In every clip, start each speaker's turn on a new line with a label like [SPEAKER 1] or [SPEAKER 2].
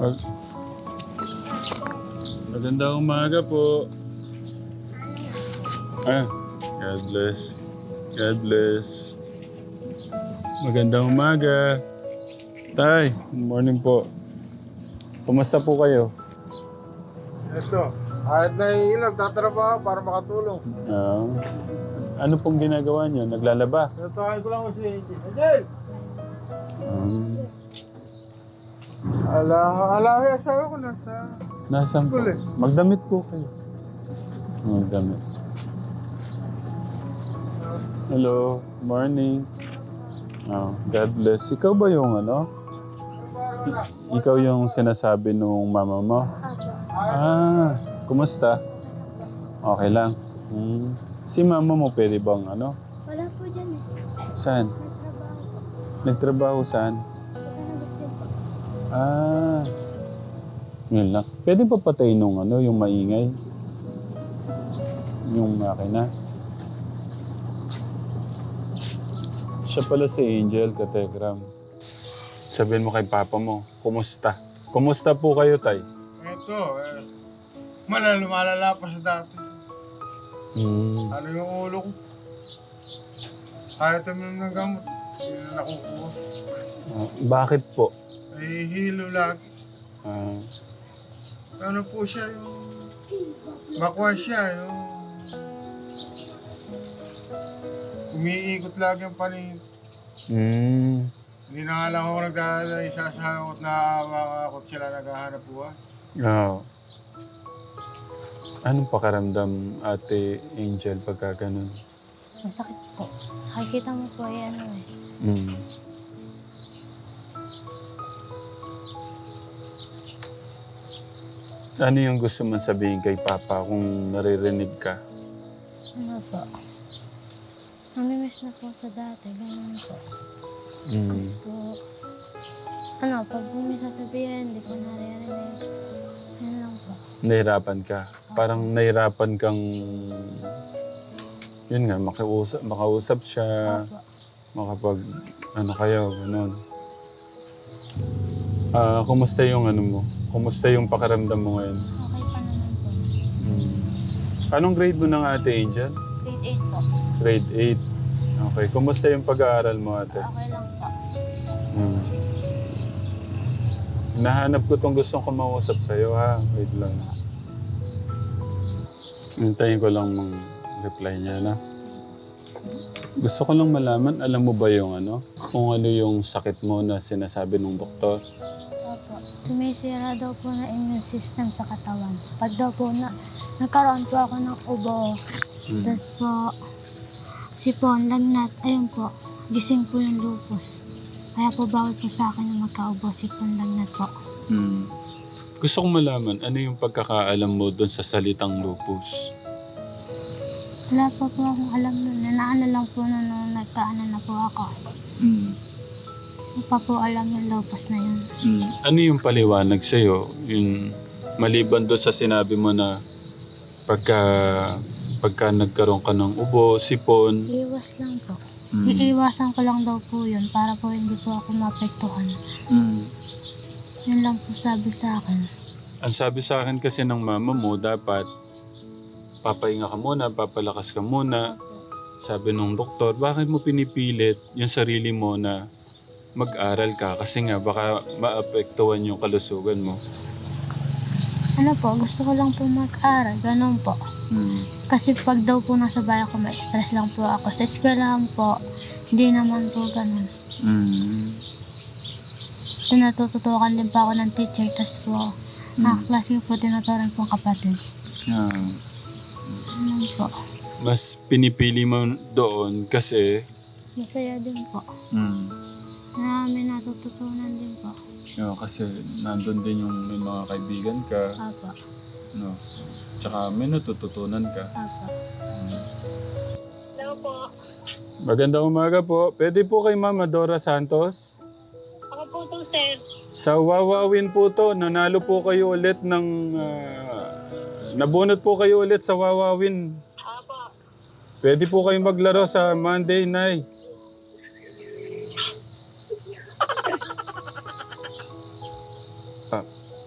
[SPEAKER 1] Mag Magandang umaga po. Ah, God bless. God bless. Magandang umaga. Tay, good morning po. Kumusta po kayo?
[SPEAKER 2] Ito, kahit naiilag, tatrabaho para makatulong.
[SPEAKER 1] Ah, ano pong ginagawa niyo? Naglalaba?
[SPEAKER 2] Natawain ko lang si Angel. Angel!
[SPEAKER 1] Um,
[SPEAKER 2] Ala, ala, ay, asawa ko nasa...
[SPEAKER 1] Nasaan po?
[SPEAKER 2] School eh.
[SPEAKER 1] Magdamit po kayo. Magdamit. Hello, morning. Oh, God bless. Ikaw ba yung ano? I- ikaw yung sinasabi nung mama mo? Ah, kumusta? Okay lang. Hmm. Si mama mo pwede bang ano?
[SPEAKER 3] Wala po dyan eh.
[SPEAKER 1] Saan?
[SPEAKER 3] Nagtrabaho po.
[SPEAKER 1] Nagtrabaho saan? Ah. Yun lang. Pwede pa patay nung ano, yung maingay? Yung makina. Siya pala si Angel Kategram. Sabihin mo kay papa mo, kumusta? Kumusta po kayo, Tay?
[SPEAKER 2] Ito, eh, malala, malala pa sa dati.
[SPEAKER 1] Hmm.
[SPEAKER 2] Ano yung ulo ko? Kahit naman ng gamot, hindi na nakukuha.
[SPEAKER 1] Ah, bakit po?
[SPEAKER 2] Ay, hilo lagi.
[SPEAKER 1] Ah,
[SPEAKER 2] Ano po siya yung... Makuha siya yung... Umiikot lagi ang paningin.
[SPEAKER 1] hmm.
[SPEAKER 2] Hindi na nga lang ako nag-isasahot na ako sila naghahanap buhay.
[SPEAKER 1] Oo. Anong pakaramdam, Ate Angel, pagka ganun?
[SPEAKER 3] Masakit po. Nakikita mo po ay ano eh.
[SPEAKER 1] Mm. Ano yung gusto mong sabihin kay Papa kung naririnig ka?
[SPEAKER 3] Ano po? Namimiss na po sa dati. Ganun po.
[SPEAKER 1] Mm.
[SPEAKER 3] Tapos po, ano, pag may sasabihin, hindi ko naririnig. Yan lang po.
[SPEAKER 1] Nahirapan ka. Parang nahirapan kang... Yun nga, makiusap, makausap siya,
[SPEAKER 3] Opo.
[SPEAKER 1] makapag... Ano kayo, ganun. Ah, kumusta yung ano mo? Kumusta yung pakiramdam mo ngayon?
[SPEAKER 3] Okay pa naman po.
[SPEAKER 1] Mm. Anong grade mo ng ate Angel?
[SPEAKER 3] Grade 8 po.
[SPEAKER 1] Grade 8. Okay. Kumusta yung pag-aaral mo ate?
[SPEAKER 3] Okay lang po.
[SPEAKER 1] Hmm. Nahanap ko tong gustong kumausap sa'yo ha. Wait lang. Hintayin ko lang mang reply niya na. Gusto ko lang malaman, alam mo ba yung ano? Kung ano yung sakit mo na sinasabi ng doktor?
[SPEAKER 3] Sumisira daw po na immune system sa katawan. Pag daw po na, nagkaroon po ako ng ubo.
[SPEAKER 1] Hmm.
[SPEAKER 3] Tapos po, sipon, lagnat, ayun po, gising po yung lupus. Kaya po bawal po sa akin na magkaubo, sipon, lagnat po.
[SPEAKER 1] Hmm. Gusto kong malaman, ano yung pagkakaalam mo doon sa salitang lupus?
[SPEAKER 3] Wala pa po akong alam nun. Naano lang po na nung nagkaano na po ako.
[SPEAKER 1] Hmm.
[SPEAKER 3] Hindi pa po alam yung lupus na yun.
[SPEAKER 1] Hmm. Ano yung paliwanag sa'yo? Yung maliban doon sa sinabi mo na pagka, pagka nagkaroon ka ng ubo, sipon,
[SPEAKER 3] Iwas lang po.
[SPEAKER 1] mm,
[SPEAKER 3] Iiwasan ko lang daw po yun para po hindi po ako maapektuhan.
[SPEAKER 1] mm.
[SPEAKER 3] Yun lang po sabi sa akin.
[SPEAKER 1] Ang sabi sa akin kasi ng mama mo, dapat papahinga ka muna, papalakas ka muna. Sabi nung doktor, bakit mo pinipilit yung sarili mo na mag-aral ka? Kasi nga, baka maapektuhan yung kalusugan mo.
[SPEAKER 3] Ano po, gusto ko lang po mag-aral. Ganun po.
[SPEAKER 1] Mm.
[SPEAKER 3] Kasi pag daw po nasa bahay ko, may stress lang po ako. Sa eskwelahan po, hindi naman po ganun.
[SPEAKER 1] Mm.
[SPEAKER 3] So, natututukan din pa ako ng teacher. Tapos po,
[SPEAKER 1] Mm.
[SPEAKER 3] nakaklase ko po tinuturan po kapatid.
[SPEAKER 1] Ah.
[SPEAKER 3] Ganun po.
[SPEAKER 1] Mas pinipili mo doon kasi
[SPEAKER 3] Masaya din po.
[SPEAKER 1] mm,
[SPEAKER 3] Na may natututunan din po.
[SPEAKER 1] yeah, kasi nandun din yung may mga kaibigan ka,
[SPEAKER 3] Apa,
[SPEAKER 1] no? Tsaka may natututunan ka.
[SPEAKER 3] apa.
[SPEAKER 1] Magandang umaga po. Pwede po kay Mama Dora Santos?
[SPEAKER 4] Ako po to, sir.
[SPEAKER 1] Sa Wawawin po to, nanalo po kayo ulit ng... ah, nabunot po kayo ulit sa Wawawin.
[SPEAKER 4] Apo.
[SPEAKER 1] Pwede po kayo maglaro sa Monday night.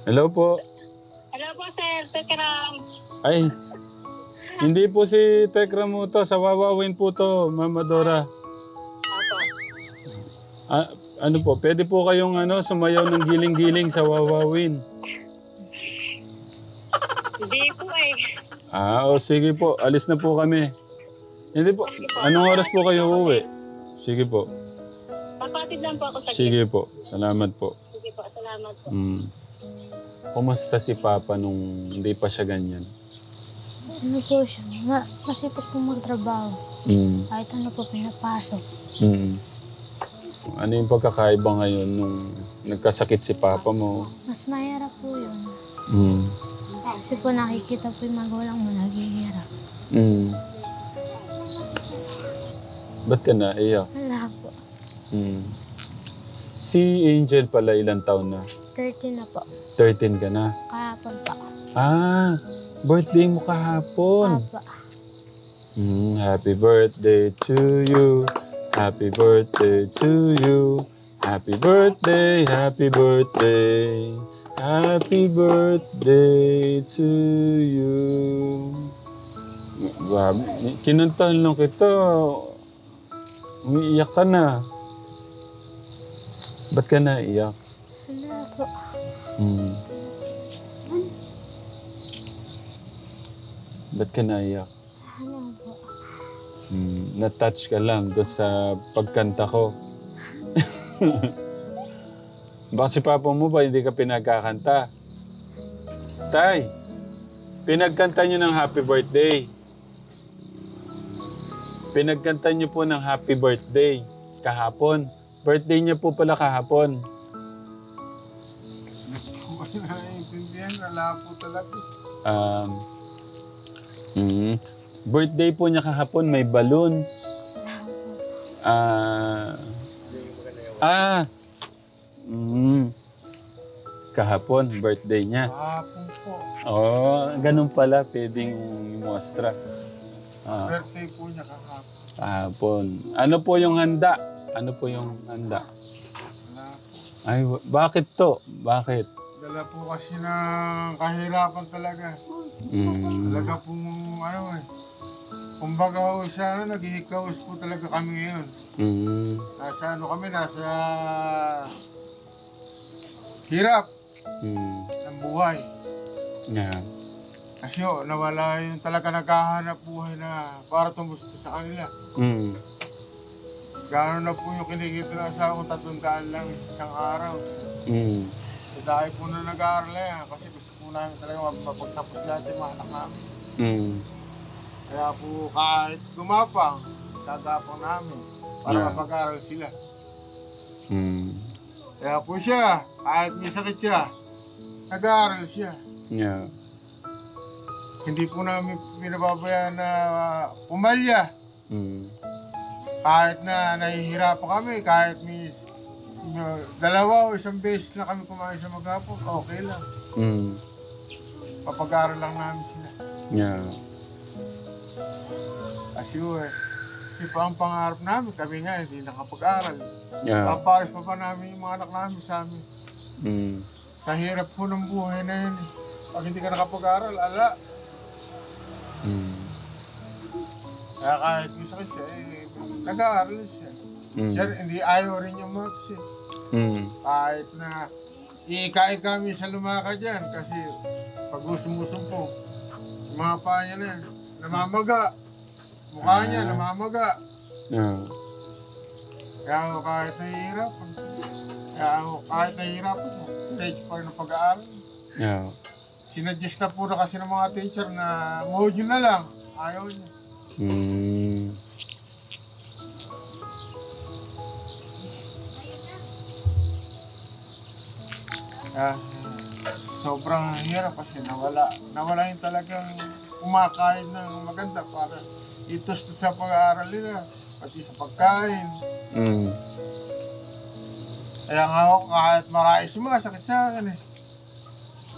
[SPEAKER 1] Hello po.
[SPEAKER 4] Hello po, sir. Tekram.
[SPEAKER 1] Ay, hindi po si Tekra mo to. Sa Wawawin po to, Mama Dora.
[SPEAKER 4] Opo.
[SPEAKER 1] Ah, ano po, pwede po kayong ano, sumayaw ng giling-giling sa Wawawin.
[SPEAKER 4] Hindi po eh.
[SPEAKER 1] Ah, o sige po, alis na po kami. Hindi po, anong oras po kayo uwi? Sige po,
[SPEAKER 4] Papatid lang po ako sa
[SPEAKER 1] sige po, salamat po.
[SPEAKER 4] Sige po, salamat po.
[SPEAKER 1] Mm. Kumusta si Papa nung hindi pa siya ganyan?
[SPEAKER 3] Ano po siya? Ma masipag po magtrabaho.
[SPEAKER 1] Mm.
[SPEAKER 3] Kahit ano po pinapasok.
[SPEAKER 1] Mm. Ano yung pagkakaiba ngayon nung nagkasakit si Papa mo?
[SPEAKER 3] Mas mahirap po yun.
[SPEAKER 1] Mm.
[SPEAKER 3] Kasi po nakikita po yung magulang mo naghihirap.
[SPEAKER 1] Mm. Ba't ka naiyak?
[SPEAKER 3] Wala po.
[SPEAKER 1] Mm. Si Angel pala ilang taon na?
[SPEAKER 3] 13 na po.
[SPEAKER 1] 13 ka na?
[SPEAKER 3] Kahapon pa.
[SPEAKER 1] Ah, birthday mo kahapon.
[SPEAKER 3] Papa.
[SPEAKER 1] Mm, happy birthday to you. Happy birthday to you. Happy birthday, happy birthday. Happy birthday to you. Grabe. Kinantahan lang kita. Umiiyak ka na. Ba't ka naiyak?
[SPEAKER 3] Po.
[SPEAKER 1] Hmm. Ba't ka naiyak?
[SPEAKER 3] Ano po?
[SPEAKER 1] Hmm, na-touch ka lang doon sa pagkanta ko. Bakit si papa mo ba hindi ka pinagkakanta? Tay, pinagkanta niyo ng happy birthday. Pinagkanta niyo po ng happy birthday kahapon. Birthday niya po pala kahapon.
[SPEAKER 2] Wala po talaga.
[SPEAKER 1] Um, mm, birthday po niya kahapon, may balloons. Ah, ah, mm, kahapon, birthday niya.
[SPEAKER 2] Hapon po.
[SPEAKER 1] Oh, ganun pala, pwedeng mostra. Ah,
[SPEAKER 2] Birthday po niya kahapon.
[SPEAKER 1] kahapon. Ano po yung handa? Ano po yung handa?
[SPEAKER 2] Wala po.
[SPEAKER 1] Ay, wa- bakit to? Bakit?
[SPEAKER 2] Dala po kasi ng kahirapan talaga.
[SPEAKER 1] Mm,
[SPEAKER 2] Talaga pong ano eh. Kumbaga ho sa ano, naghihikaos po talaga kami ngayon.
[SPEAKER 1] mm,
[SPEAKER 2] Nasa ano kami, nasa hirap
[SPEAKER 1] mm,
[SPEAKER 2] ng buhay.
[SPEAKER 1] yeah.
[SPEAKER 2] Kasi ho, nawala yung talaga naghahanap buhay na para tumusto sa kanila.
[SPEAKER 1] Mm,
[SPEAKER 2] Gano'n na po yung kinikita ng asawa kong tatlong daan lang isang araw.
[SPEAKER 1] mm,
[SPEAKER 2] dahil po na nag-aaral na yan, kasi gusto po namin talaga map- mapagtapos lahat yung mga anak namin.
[SPEAKER 1] mm,
[SPEAKER 2] Kaya po kahit gumapang, gagapang namin para
[SPEAKER 1] Yeah.
[SPEAKER 2] mapag-aaral sila.
[SPEAKER 1] mm,
[SPEAKER 2] Kaya po siya, kahit may sakit siya, nag-aaral siya.
[SPEAKER 1] yeah.
[SPEAKER 2] Hindi po namin pinababayaan na pumalya.
[SPEAKER 1] Mm,
[SPEAKER 2] Kahit na nahihirapan kami, kahit may uh, dalawa o isang beses na kami kumain sa maghapon, okay lang.
[SPEAKER 1] mm,
[SPEAKER 2] Papag-aaral lang namin sila.
[SPEAKER 1] yeah.
[SPEAKER 2] Kasi eh, kasi pa ang pangarap namin, kami nga hindi nakapag-aral.
[SPEAKER 1] Yeah.
[SPEAKER 2] Paparis pa pa namin yung mga anak namin sa amin.
[SPEAKER 1] Mm,
[SPEAKER 2] Sa hirap po ng buhay na yun. eh. Pag hindi ka nakapag-aral, ala.
[SPEAKER 1] mm,
[SPEAKER 2] Kaya kahit may sakit siya, eh, nag-aaral siya.
[SPEAKER 1] mm,
[SPEAKER 2] Siya hindi ayaw rin yung maths eh.
[SPEAKER 1] Mm,
[SPEAKER 2] Kahit na iikain kami sa lumakad yan kasi pag sumusumpong, paa niya na, namamaga. Mukha niya, namamaga.
[SPEAKER 1] yeah.
[SPEAKER 2] Kaya ako kahit nahihirapan, kaya ako kahit nahihirapan, diretso pa rin ang pag-aaral.
[SPEAKER 1] Yeah.
[SPEAKER 2] Sinuggest na po na kasi ng mga teacher na module na lang. Ayaw niya.
[SPEAKER 1] Mm,
[SPEAKER 2] Kaya sobrang hirap kasi nawala. Nawala yung talagang kumakain ng maganda para itos to sa pag-aaral nila. Pati sa pagkain.
[SPEAKER 1] mm,
[SPEAKER 2] Kaya nga ako kahit marami sumasakit sa akin eh.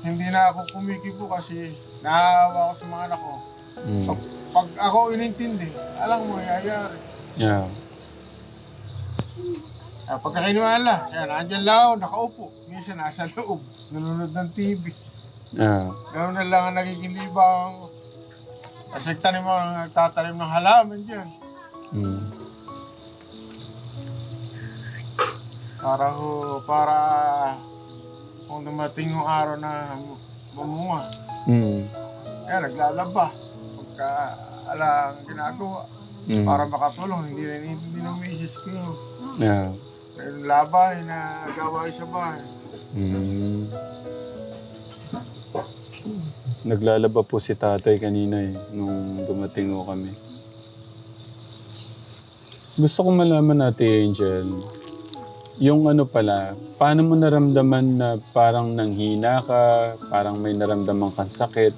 [SPEAKER 2] Hindi na ako kumikibo kasi naawa ako sa mga anak ko.
[SPEAKER 1] mm,
[SPEAKER 2] Pag, pag ako inintindi, alam mo, yayari.
[SPEAKER 1] yeah.
[SPEAKER 2] Ah, pagka kinuhala, yan, andyan lang ako, nakaupo. Minsan nasa loob, nanonood ng TV.
[SPEAKER 1] Ah.
[SPEAKER 2] Ganoon na lang ang nagiging libang. Kasi tanim mo, nagtatanim ng halaman dyan.
[SPEAKER 1] Mm.
[SPEAKER 2] Para ho, para kung dumating yung araw na mamunga.
[SPEAKER 1] Mm.
[SPEAKER 2] Kaya naglalaba. Pagka ala ang ginagawa.
[SPEAKER 1] Mm.
[SPEAKER 2] Para makatulong, hindi na hindi ng misis ko yun.
[SPEAKER 1] Yeah.
[SPEAKER 2] Mayroon labay na gawain sa bahay.
[SPEAKER 1] Mm. Naglalaba po si tatay kanina eh, nung dumating ko kami. Gusto kong malaman natin, Angel, yung ano pala, paano mo naramdaman na parang nanghina ka, parang may naramdaman kang sakit?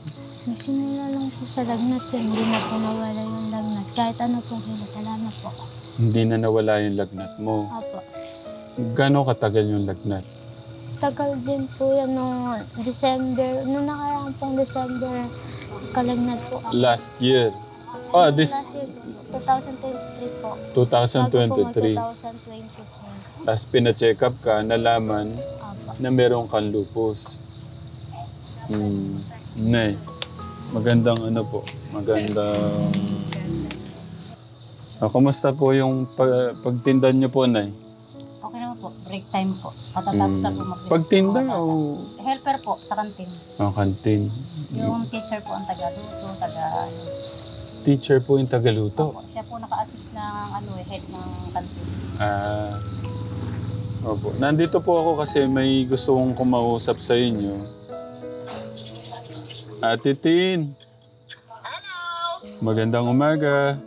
[SPEAKER 3] May simula lang po sa lagnat po, hindi na po nawala yung lagnat. Kahit ano pong hilat, wala na po.
[SPEAKER 1] Hindi na nawala yung lagnat mo.
[SPEAKER 3] Apo.
[SPEAKER 1] Gano'ng katagal yung lagnat?
[SPEAKER 3] Tagal din po yan nung December, nung nakaraang pong December, kalagnat po ako.
[SPEAKER 1] Last year. Ah, this
[SPEAKER 3] Last year po, 2023 po. Bago po
[SPEAKER 1] 2023.
[SPEAKER 3] mag-2024.
[SPEAKER 1] Tapos pina-check up ka, nalaman
[SPEAKER 3] Apo.
[SPEAKER 1] na meron kang lupus. Hmm. Nay, magandang ano po, magandang... Ah, kumusta po yung pa- pagtinda niyo po, Nay?
[SPEAKER 5] Okay naman po, break time po. Katatapos na po
[SPEAKER 1] Hmm.
[SPEAKER 5] mag
[SPEAKER 1] Pagtinda o
[SPEAKER 5] Helper po sa kantin.
[SPEAKER 1] ang kantin?
[SPEAKER 5] Yung teacher po ang taga-luto, taga...
[SPEAKER 1] Teacher po yung tagaluto.
[SPEAKER 5] Opo, siya po naka-assist ng ano, eh, head ng kantin.
[SPEAKER 1] Ah. Opo. Nandito po ako kasi may gusto kong kumausap sa inyo. Ate Tin. Magandang umaga.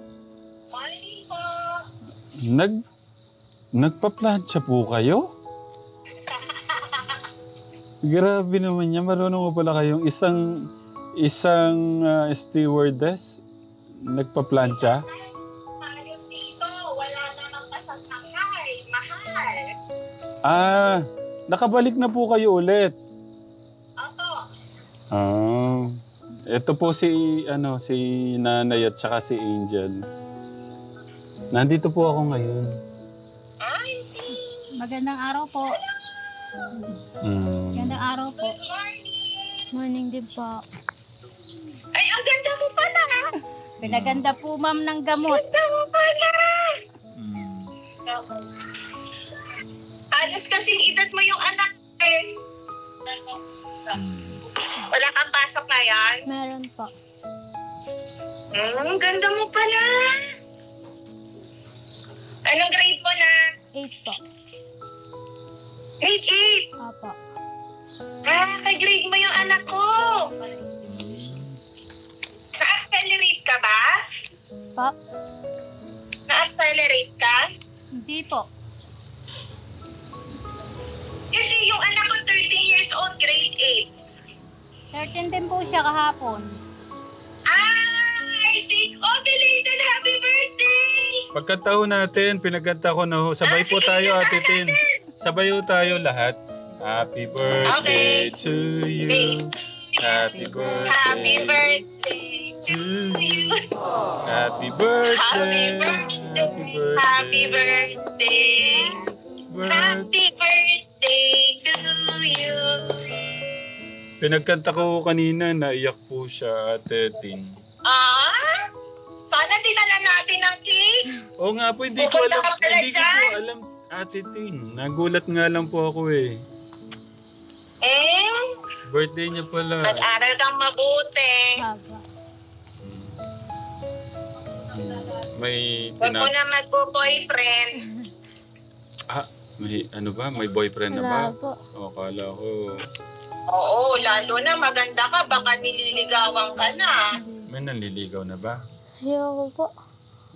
[SPEAKER 1] Nag Nagpa-plancha po kayo? Grabe naman niya. Marunong mo pala kayong isang isang ah, stewardess nagpa-plancha?
[SPEAKER 6] Dito, wala namang kasangkakay. Mahal.
[SPEAKER 1] Ah, nakabalik na po kayo ulit.
[SPEAKER 6] Opo.
[SPEAKER 1] Ah. Ito po si ano si Nanay at saka si Angel. Nandito po ako ngayon.
[SPEAKER 6] Ay, see.
[SPEAKER 5] Magandang araw po.
[SPEAKER 1] Mm.
[SPEAKER 5] Magandang araw po.
[SPEAKER 6] Good morning.
[SPEAKER 3] Morning din po.
[SPEAKER 6] Ay, ang ganda mo pala.
[SPEAKER 5] Pinaganda po ma'am ng gamot.
[SPEAKER 6] Ganda mo pala.
[SPEAKER 1] Mm.
[SPEAKER 6] Alos kasing edad mo yung anak eh. Wala kang pasok ngayon?
[SPEAKER 3] Meron po.
[SPEAKER 6] Hmm, ganda mo pala. Anong grade mo na?
[SPEAKER 3] 8 po.
[SPEAKER 6] Grade 8.
[SPEAKER 3] Apo.
[SPEAKER 6] Ah, kay-grade mo yung anak ko. Na-accelerate ka ba?
[SPEAKER 3] Po?
[SPEAKER 6] Na-accelerate ka?
[SPEAKER 5] Hindi po.
[SPEAKER 6] Kasi yung anak ko 13 years old, grade 8.
[SPEAKER 5] 13 din po siya kahapon.
[SPEAKER 6] Ah, See. Oh, belated happy birthday!
[SPEAKER 1] Pagkataon natin, pinagkanta ko na ho. Sabay po tayo, Ate Tin. Sabay po tayo lahat. Happy birthday to you. Happy
[SPEAKER 6] Happy
[SPEAKER 1] birthday
[SPEAKER 6] birthday!
[SPEAKER 1] to you. Happy
[SPEAKER 6] Happy
[SPEAKER 1] birthday.
[SPEAKER 6] birthday! Happy birthday!
[SPEAKER 1] birthday.
[SPEAKER 6] Happy birthday to you!
[SPEAKER 1] Pinagkanta ko kanina, naiyak po siya, Ate Tin.
[SPEAKER 6] Ah? Sana dinala natin ang cake.
[SPEAKER 1] Oo nga po, hindi ko
[SPEAKER 6] Pupunta
[SPEAKER 1] alam.
[SPEAKER 6] ka pala
[SPEAKER 1] Hindi ko po
[SPEAKER 6] dyan?
[SPEAKER 1] alam, Ate Tin. Nagulat nga lang po ako eh.
[SPEAKER 6] Eh,
[SPEAKER 1] Birthday niya pala.
[SPEAKER 6] mag-aral kang mabuti.
[SPEAKER 3] Apo.
[SPEAKER 1] May
[SPEAKER 6] Huwag mo
[SPEAKER 1] tina...
[SPEAKER 6] na magpo-boyfriend.
[SPEAKER 1] Ah, may ano ba? May boyfriend na ba?
[SPEAKER 3] Wala po.
[SPEAKER 1] O, kala ko.
[SPEAKER 6] Oo, lalo na maganda ka, baka nililigawan ka na.
[SPEAKER 1] May nanliligaw na ba?
[SPEAKER 3] Ayoko po.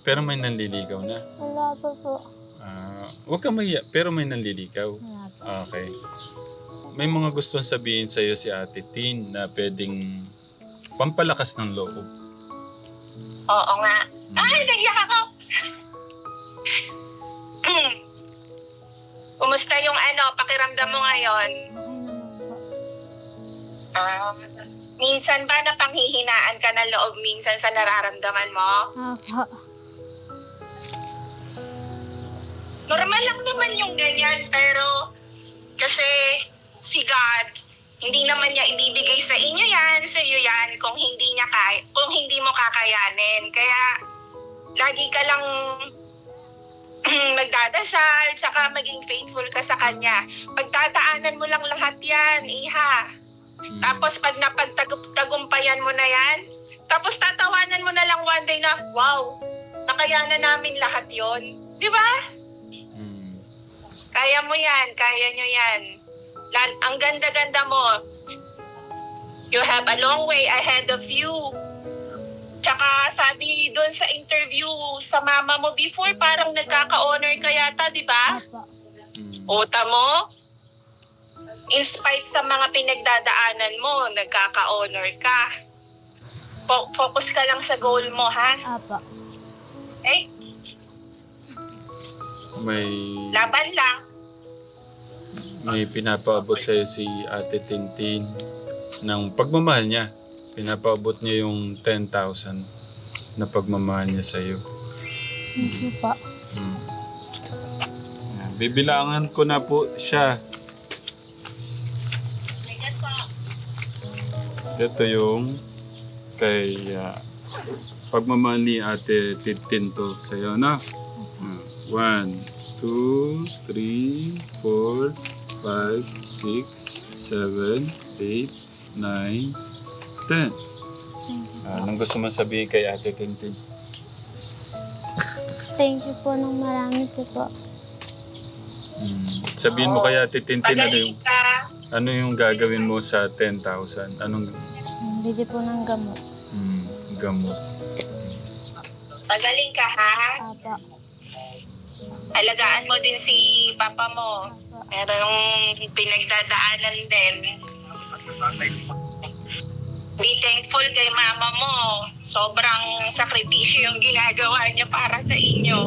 [SPEAKER 1] Pero may nanliligaw na.
[SPEAKER 3] Wala pa po.
[SPEAKER 1] Ah, huwag ka maiyak, pero may nanliligaw.
[SPEAKER 3] Wala po.
[SPEAKER 1] Okay. May mga gustong sabihin sa'yo si Ate Tin na pwedeng pampalakas ng loob.
[SPEAKER 6] Oo nga. Ay, naiyak ako. Kumusta yung ano, pakiramdam mo ngayon?
[SPEAKER 3] Okay.
[SPEAKER 6] Ah, minsan ba napanghihinaan ka ng loob minsan sa nararamdaman mo? Normal lang naman yung ganyan, pero kasi si God, hindi naman niya ibibigay sa inyo yan, sa iyo yan, kung hindi niya kaya, kung hindi mo kakayanin. Kaya, lagi ka lang magdadasal, tsaka maging faithful ka sa Kanya. Pagtataanan mo lang lahat yan, iha. Tapos pag napagtagumpayan mo na yan, tapos tatawanan mo na lang one day na, wow, nakayanan namin lahat yon, Di ba?
[SPEAKER 1] Mm.
[SPEAKER 6] Kaya mo yan, kaya nyo yan. Lan- ang ganda-ganda mo. You have a long way ahead of you. Tsaka sabi doon sa interview sa mama mo before, parang nagkaka-honor ka yata, di ba?
[SPEAKER 1] Mm.
[SPEAKER 6] Ota mo? In spite sa mga pinagdadaanan mo, nagkaka-honor ka. Fo- focus ka lang sa goal mo, ha?
[SPEAKER 3] Apo.
[SPEAKER 6] Eh,
[SPEAKER 1] May
[SPEAKER 6] laban lang.
[SPEAKER 1] may pinapaabot sa'yo si Ate Tintin ng pagmamahal niya. Pinapaabot niya yung 10,000 na pagmamahal niya sa'yo.
[SPEAKER 3] Thank you po.
[SPEAKER 1] Mm. Bibilangan ko na po siya. Ito yung kay ah, pagmamahal ni Ate Tintin to sa'yo, na? One, two, three, four, five, six, seven, eight, nine, ten.
[SPEAKER 3] Thank you.
[SPEAKER 1] Ah, Anong gusto mo sabihin kay Ate Tintin?
[SPEAKER 3] Thank you po ng marami sa po.
[SPEAKER 1] Mm. Sabihin mo kay Ate Tintin ano yung,
[SPEAKER 6] Pagaling ka.
[SPEAKER 1] Ano yung gagawin mo sa 10,000? Anong
[SPEAKER 3] Bili po ng gamot.
[SPEAKER 1] mm, gamot?
[SPEAKER 6] Pagaling ka, ha?
[SPEAKER 3] Apo.
[SPEAKER 6] alagaan mo din si papa mo. Merong pinagdadaanan din. Be thankful kay mama mo. Sobrang sakripisyo yung ginagawa niya para sa inyo.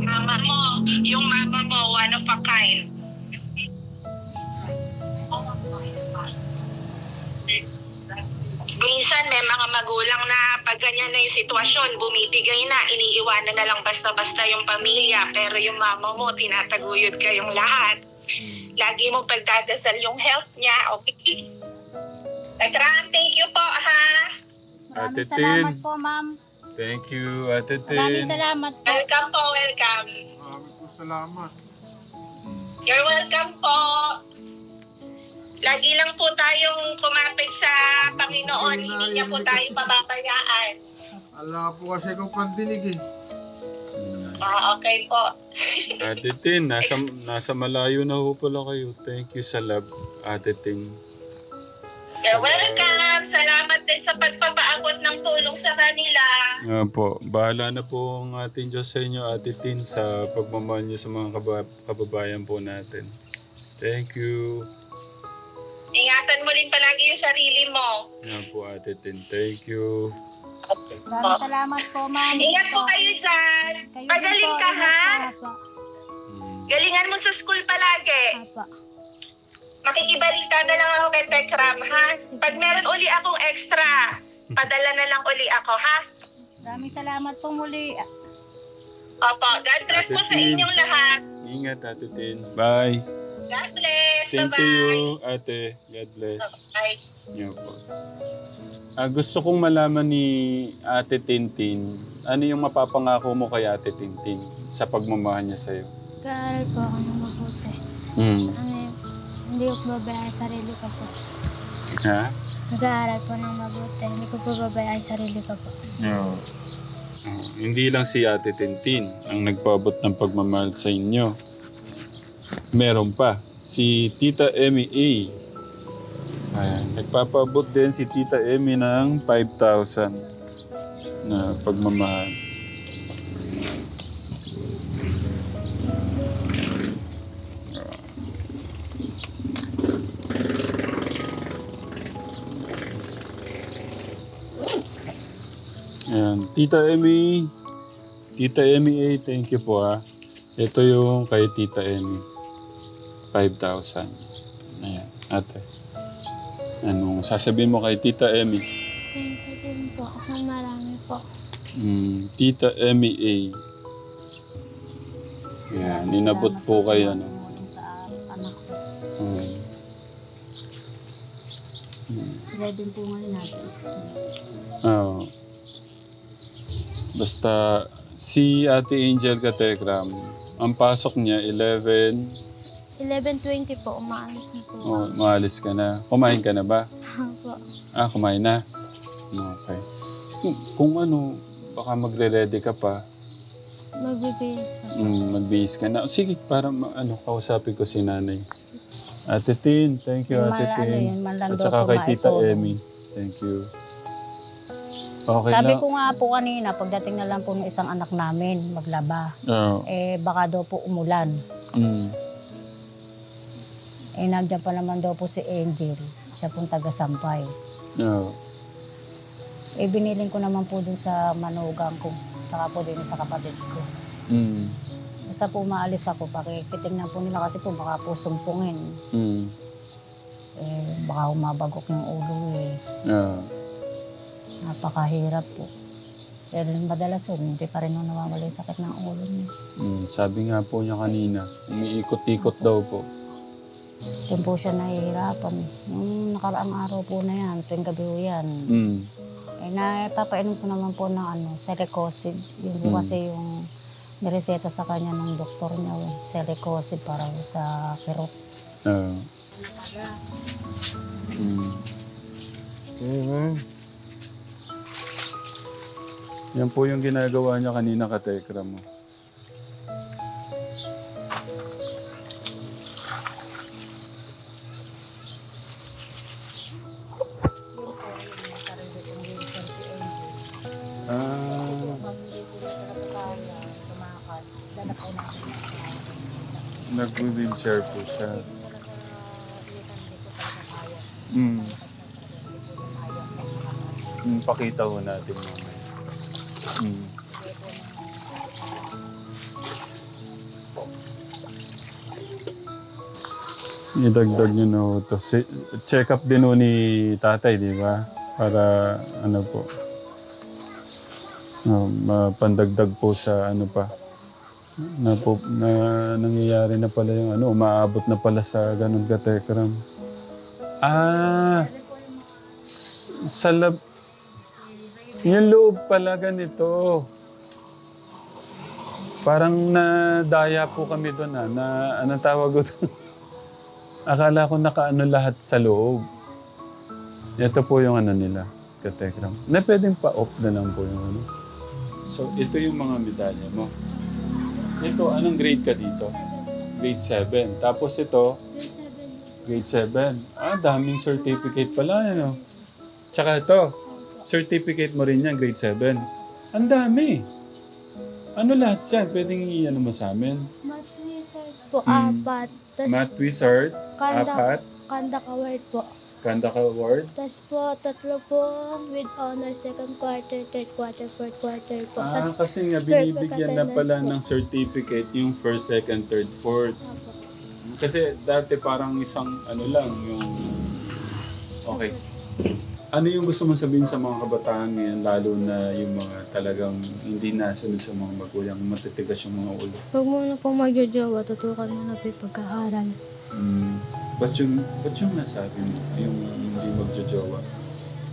[SPEAKER 6] Mama mo, yung mama mo, one of a kind. Minsan may mga magulang na pag ganyan na yung sitwasyon, bumibigay na, iniiwanan na lang basta-basta yung pamilya, pero yung mama mo, tinataguyod kayong lahat. Lagi mo pagdadasal yung health niya, okay? Takram, thank you po, ha?
[SPEAKER 1] Ate
[SPEAKER 5] Maraming salamat
[SPEAKER 1] Tin.
[SPEAKER 5] po, ma'am.
[SPEAKER 1] Thank you, Ate
[SPEAKER 5] Maraming
[SPEAKER 1] Tin.
[SPEAKER 5] salamat po.
[SPEAKER 6] Welcome po, welcome.
[SPEAKER 2] Marami po salamat.
[SPEAKER 6] You're welcome po. Lagi lang po tayong kumapit sa Panginoon, hindi niya po tayo pababayaan.
[SPEAKER 2] Ala po kasi kong pandinig eh.
[SPEAKER 6] Ah, okay po.
[SPEAKER 1] Ate Tin, nasa, nasa malayo na ho pala kayo. Thank you sa love, Ate Tin.
[SPEAKER 6] You're welcome. Salamat din sa pagpapaabot ng tulong sa kanila.
[SPEAKER 1] Nga po, bahala na po ang ating Diyos sa inyo, Ate Tin, sa pagmamahal niyo sa mga kaba- kababayan po natin. Thank you.
[SPEAKER 6] Rin palagi yung sarili mo.
[SPEAKER 1] Nga po, Ate Tin. Thank you.
[SPEAKER 5] Maraming salamat po, ma'am.
[SPEAKER 6] Ingat po kayo dyan.
[SPEAKER 5] Kayo din
[SPEAKER 6] Pagaling
[SPEAKER 5] po,
[SPEAKER 6] ka,
[SPEAKER 5] ingat
[SPEAKER 6] ha?
[SPEAKER 1] Mm.
[SPEAKER 6] Galingan mo sa school palagi.
[SPEAKER 3] Apo.
[SPEAKER 6] Makikibalita na lang ako kay Tekram, ha? Pag meron uli akong extra, padala na lang uli ako, ha?
[SPEAKER 5] Maraming salamat po muli.
[SPEAKER 6] Opo, God bless po sa inyong lahat.
[SPEAKER 1] Ingat, Ate Tin. Bye.
[SPEAKER 6] God bless.
[SPEAKER 1] Same to
[SPEAKER 6] Bye-bye.
[SPEAKER 1] you, Ate. God bless.
[SPEAKER 6] Bye.
[SPEAKER 1] Nga po. Ah, gusto kong malaman ni Ate Tintin, ano yung mapapangako mo kay Ate Tintin sa pagmamahal niya sa'yo?
[SPEAKER 3] Kaaral po ako ng mabuti.
[SPEAKER 1] Mm.
[SPEAKER 3] Ano yun, hindi ko babayaan sarili ko po.
[SPEAKER 1] Ha?
[SPEAKER 3] Nag-aaral po ng mabuti. Hindi ko po babayaan sarili ko po.
[SPEAKER 1] Oo. Oh, hindi lang si Ate Tintin ang nagpaabot ng pagmamahal sa inyo. Meron pa. Si Tita Emmy A. Ayan. Nagpapaabot din si Tita Emmy ng 5,000 na pagmamahal. Ayan. Tita Emmy. Tita Emmy A, thank you po ha. Ito yung kay Tita Emmy. 5,000. Ayan. Ate. Anong sasabihin mo kay Tita Emmy?
[SPEAKER 3] Thank you din po. Ng marami po.
[SPEAKER 1] Mm, Tita Emmy A. Yan, inabot po kayo, ano.
[SPEAKER 5] Ko.
[SPEAKER 1] Hmm.
[SPEAKER 5] 11 po ngayon nasa school.
[SPEAKER 1] Oo. Basta si Ate Angel Katekram, ang pasok niya 11,
[SPEAKER 3] 11.20 po, umaalis na po.
[SPEAKER 1] oh, maalis ka na. Kumain ka na ba?
[SPEAKER 3] po.
[SPEAKER 1] Ah, kumain na? Okay. Kung, kung ano, baka magre-ready ka pa,
[SPEAKER 3] Magbibihis ako.
[SPEAKER 1] mm, magbihis ka na. Sige, para ma- ano, kausapin ko si nanay. Ate Tin, thank you
[SPEAKER 5] Yung
[SPEAKER 1] Ate
[SPEAKER 5] mal- ano
[SPEAKER 1] Tin.
[SPEAKER 5] yun, man lang
[SPEAKER 1] At saka
[SPEAKER 5] po
[SPEAKER 1] kay Tita
[SPEAKER 5] maitulong.
[SPEAKER 1] Emmy. Thank you. Okay
[SPEAKER 5] Sabi
[SPEAKER 1] na.
[SPEAKER 5] ko nga po kanina, pagdating na lang po ng isang anak namin, maglaba.
[SPEAKER 1] Oo.
[SPEAKER 5] Eh, baka daw po umulan.
[SPEAKER 1] Mm.
[SPEAKER 5] Eh, nandiyan pa naman daw po si Angel. Siya pong taga-sampay.
[SPEAKER 1] Oo.
[SPEAKER 5] Eh, biniling ko naman po dun sa manugang ko. Saka po din sa kapatid ko.
[SPEAKER 1] Mm.
[SPEAKER 5] Basta po maalis ako, pakikitingnan po nila kasi po baka po sumpungin.
[SPEAKER 1] Mm.
[SPEAKER 5] Eh, baka humabagok yung ulo eh.
[SPEAKER 1] Oo.
[SPEAKER 5] Napakahirap po. Pero madalas po, hindi pa rin nung nawawala yung sakit ng ulo niya.
[SPEAKER 1] Mm, sabi nga po niya kanina, umiikot-ikot daw po.
[SPEAKER 5] Doon po siya nahihirapan. Yung nakaraang araw po na yan, tuwing gabi po yan.
[SPEAKER 1] Mm.
[SPEAKER 5] Eh, napapainom ko naman po ng ano, Celecosid. Yun po
[SPEAKER 1] Mm.
[SPEAKER 5] kasi yung nireseta sa kanya ng doktor niya, yung Celecosid para sa kirot.
[SPEAKER 1] Oo. Mm.
[SPEAKER 2] Amen.
[SPEAKER 1] Yan po yung ginagawa niya kanina katekra mo. Ah, nag-wheelchair po siya. Mm. Mm, pakita ho natin mamaya. Mm. Idagdag niyo na to. Si- check up din ho ni tatay, di ba? Para ano po. No, mapandagdag po sa ano pa. Na, po, na nangyayari na pala yung ano, umaabot na pala sa ganun katekram. Ah, sa lab... Yung loob pala ganito. Parang nadaya po kami doon ha, na anong tawag ko doon? Akala ko nakaano lahat sa loob. Ito po yung ano nila, katekram. Na pwedeng pa-off na lang po yung ano. So, ito yung mga medalya mo. Ito, anong grade ka dito? Grade 7. Tapos ito, grade 7. Ah, daming certificate pala, ano? Tsaka ito, certificate mo rin yan, grade 7. Ang dami. Ano lahat yan? Pwedeng i-ano mo sa amin?
[SPEAKER 3] Math wizard po, apat. Tapos
[SPEAKER 1] Math Wizard,
[SPEAKER 3] kanda,
[SPEAKER 1] apat.
[SPEAKER 3] kanda award po.
[SPEAKER 1] Kandaka Award.
[SPEAKER 3] Tapos po, tatlo po with honor second quarter, third quarter, fourth quarter po.
[SPEAKER 1] Ah,
[SPEAKER 3] Tapos,
[SPEAKER 1] kasi nga binibigyan na pala ng certificate yung first, second, third, fourth.
[SPEAKER 3] Apo.
[SPEAKER 1] Kasi dati parang isang ano lang yung... Okay. Ano yung gusto mo sabihin sa mga kabataan ngayon, lalo na yung mga talagang hindi nasunod sa mga magulang, matitigas yung mga ulo?
[SPEAKER 3] Pag muna po magjojowa, tutukan mo na po yung pag-aaral.
[SPEAKER 1] Mm. Ba't yung, ba't yung nasabi mo, yung hindi magjojowa?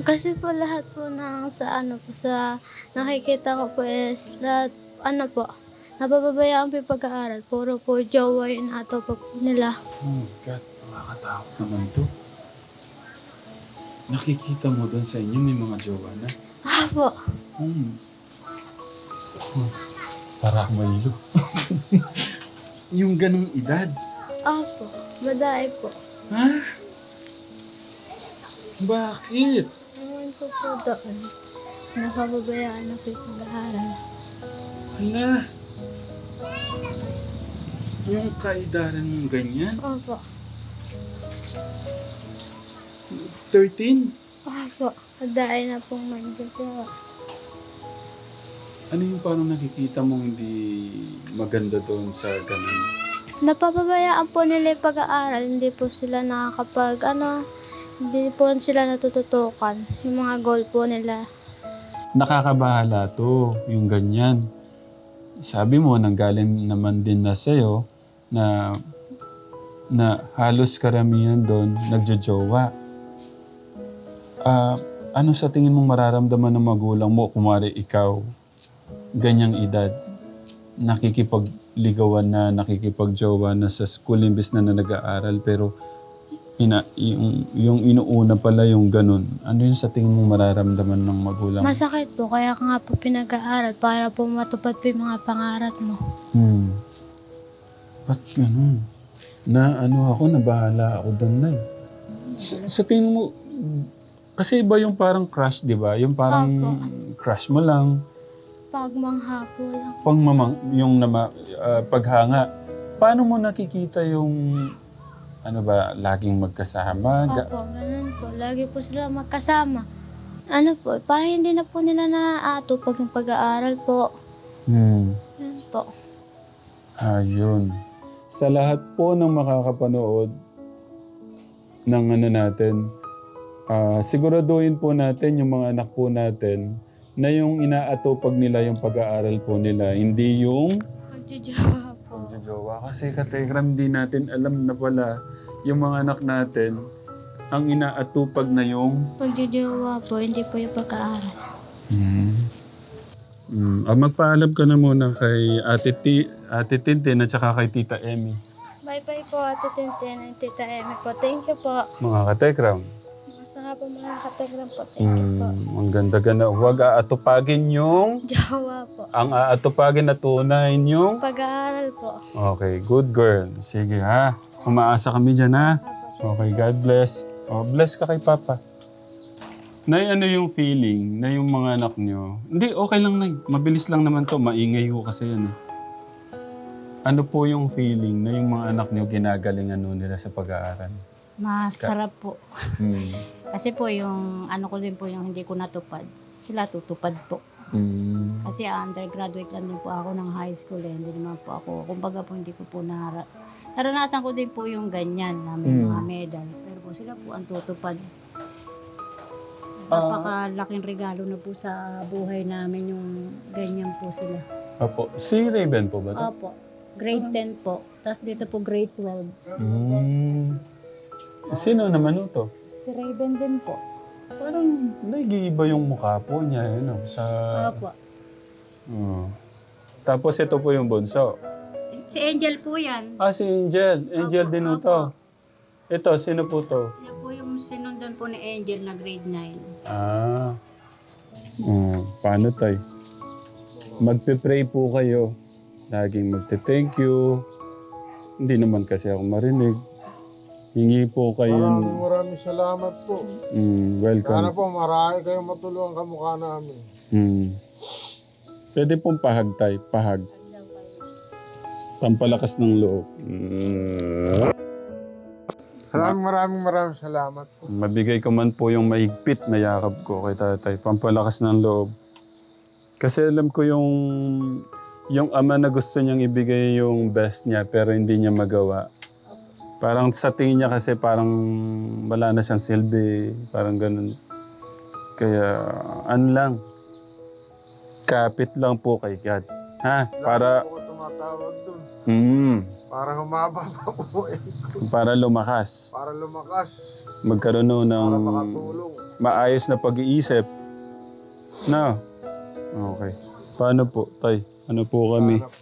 [SPEAKER 3] Kasi po lahat po ng sa ano po, sa nakikita ko po is lahat, ano po, napapabayaan po yung pag-aaral. Puro po jowa yung ato po nila.
[SPEAKER 1] Oh my God, nakakatakot naman to. Nakikita mo doon sa inyo, may mga jowa na.
[SPEAKER 3] Ah po,
[SPEAKER 1] Hmm. Hmm. Para akong mahilo. yung ganong edad.
[SPEAKER 3] Ah po, madai po.
[SPEAKER 1] Ha? Bakit?
[SPEAKER 3] Naman po po doon. Napapabayaan na po yung pag-aaral.
[SPEAKER 1] Hala. Yung kaedaran mong ganyan?
[SPEAKER 3] Opo,
[SPEAKER 1] 13?
[SPEAKER 3] opo, madai na pong magjojowa.
[SPEAKER 1] Ano yung parang nakikita mong hindi maganda doon sa ganun?
[SPEAKER 3] Napapabayaan po nila yung pag-aaral, hindi po sila nakakapag, ano, hindi po sila natututukan. Yung mga goal po nila.
[SPEAKER 1] Nakakabahala to, yung ganyan. sabi mo, nanggaling naman din na sa'yo na na halos karamihan doon nagjojowa. Ah, ano sa tingin mong mararamdaman ng magulang mo kumari ikaw, ganyang edad, nakikipagligawan na, nakikipagjowa na sa school imbes na, na nag-aaral pero ina, yung, yung inuuna pala yung ganun. Ano yun sa tingin mong mararamdaman ng magulang?
[SPEAKER 3] Masakit po, kaya ka nga po pinag-aaral para po matupad po yung mga pangarap mo.
[SPEAKER 1] Hmm. Ba't ganun? Na ano ako, nabahala ako doon na Sa, sa tingin mo, kasi iba yung parang crush, di ba? Yung parang crush mo lang,
[SPEAKER 3] Pagmangha po lang.
[SPEAKER 1] pang mamang, yung nama, ah, paghanga. Paano mo nakikita yung, ano ba, laging magkasama? Ga-
[SPEAKER 3] Opo, ganun po. Lagi po sila magkasama. Ano po, parang hindi na po nila naaato pag yung pag-aaral po.
[SPEAKER 1] Hmm.
[SPEAKER 3] Yan po.
[SPEAKER 1] Ayun. Sa lahat po ng makakapanood ng ano natin, ah, siguraduhin po natin yung mga anak po natin na yung inaatupag nila yung pag-aaral po nila, hindi yung
[SPEAKER 3] Magjijawa po.
[SPEAKER 1] pagjojowa. Kasi kategram di natin alam na pala yung mga anak natin, ang inaatupag na yung
[SPEAKER 3] Pagjijawa po, hindi po yung pag-aaral.
[SPEAKER 1] Mm. Mm. Ah, magpaalam ka na muna kay Ate, Ti, Ate Tintin at saka kay Tita Emmy.
[SPEAKER 3] Bye-bye po, Ate Tintin and Tita Emi po. Thank you po.
[SPEAKER 1] Mga katekram.
[SPEAKER 3] Masa nga po mga katagram po. Thank you po.
[SPEAKER 1] Mm, ang ganda-ganda. Huwag aatupagin yung...
[SPEAKER 3] Jawa po.
[SPEAKER 1] Ang aatupagin na tunay yung...
[SPEAKER 3] Pag-aaral po.
[SPEAKER 1] Okay, good girl. Sige ha. Umaasa kami dyan ha. Okay, God bless. Oh, bless ka kay Papa. Nay, ano yung feeling na yung mga anak nyo? Hindi, okay lang, Nay. Mabilis lang naman to. Maingay ko kasi yan eh. Ano po yung feeling na yung mga anak nyo ginagalingan nun nila sa pag-aaral?
[SPEAKER 5] Masarap po.
[SPEAKER 1] Hmm.
[SPEAKER 5] Kasi po yung ano ko din po yung hindi ko natupad, sila tutupad po.
[SPEAKER 1] Hmm.
[SPEAKER 5] Kasi undergraduate lang din po ako ng high school eh. Hindi naman po ako, kumbaga po hindi ko po nara naranasan ko din po yung ganyan na may
[SPEAKER 1] Mm.
[SPEAKER 5] mga medal. Pero po sila po ang tutupad. Napakalaking regalo na po sa buhay namin yung ganyan po sila.
[SPEAKER 1] Opo. Si Raven po ba? to?
[SPEAKER 5] Opo. Grade 10 po. Tapos dito po grade 12.
[SPEAKER 1] Hmm. Sino naman ito?
[SPEAKER 5] Si Raven din po.
[SPEAKER 1] Parang nag-iiba yung mukha po niya, eh, no? Sa...
[SPEAKER 5] Opo.
[SPEAKER 1] Oo. Tapos ito po yung bunso.
[SPEAKER 5] Si Angel po yan.
[SPEAKER 1] Ah, si Angel. Angel
[SPEAKER 5] Opo,
[SPEAKER 1] din
[SPEAKER 5] opo.
[SPEAKER 1] ito. Ito, sino po to?
[SPEAKER 5] Yan po yung sinundan po ni Angel na grade 9.
[SPEAKER 1] Ah. Oh, paano tay? Magpe-pray po kayo. Laging magte-thank you. Hindi naman kasi ako marinig. Hingi po kayo.
[SPEAKER 2] Maraming maraming salamat po.
[SPEAKER 1] Mm,
[SPEAKER 2] Sana
[SPEAKER 1] welcome.
[SPEAKER 2] po marami kayong matulungan kamukha namin.
[SPEAKER 1] Mm. Pwede pong pahag tay. Pahag. Pampalakas ng loob. Mm.
[SPEAKER 2] Maraming maraming maraming salamat po.
[SPEAKER 1] Mabigay ko man po yung mahigpit na yakap ko kay tatay. Pampalakas ng loob. Kasi alam ko yung yung ama na gusto niyang ibigay yung best niya pero hindi niya magawa. Parang sa tingin niya kasi parang wala na siyang silbi. Parang ganun. Kaya ano lang. Kapit lang po kay God. Ha? Para,
[SPEAKER 2] ako tumatawag dun.
[SPEAKER 1] mm,
[SPEAKER 2] Para humaba pa po eh.
[SPEAKER 1] para lumakas.
[SPEAKER 2] Para lumakas.
[SPEAKER 1] Magkaroon nun ng
[SPEAKER 2] Para makatulong.
[SPEAKER 1] maayos na pag-iisip. No? Okay. Paano po, tay? Ano po kami?
[SPEAKER 2] Para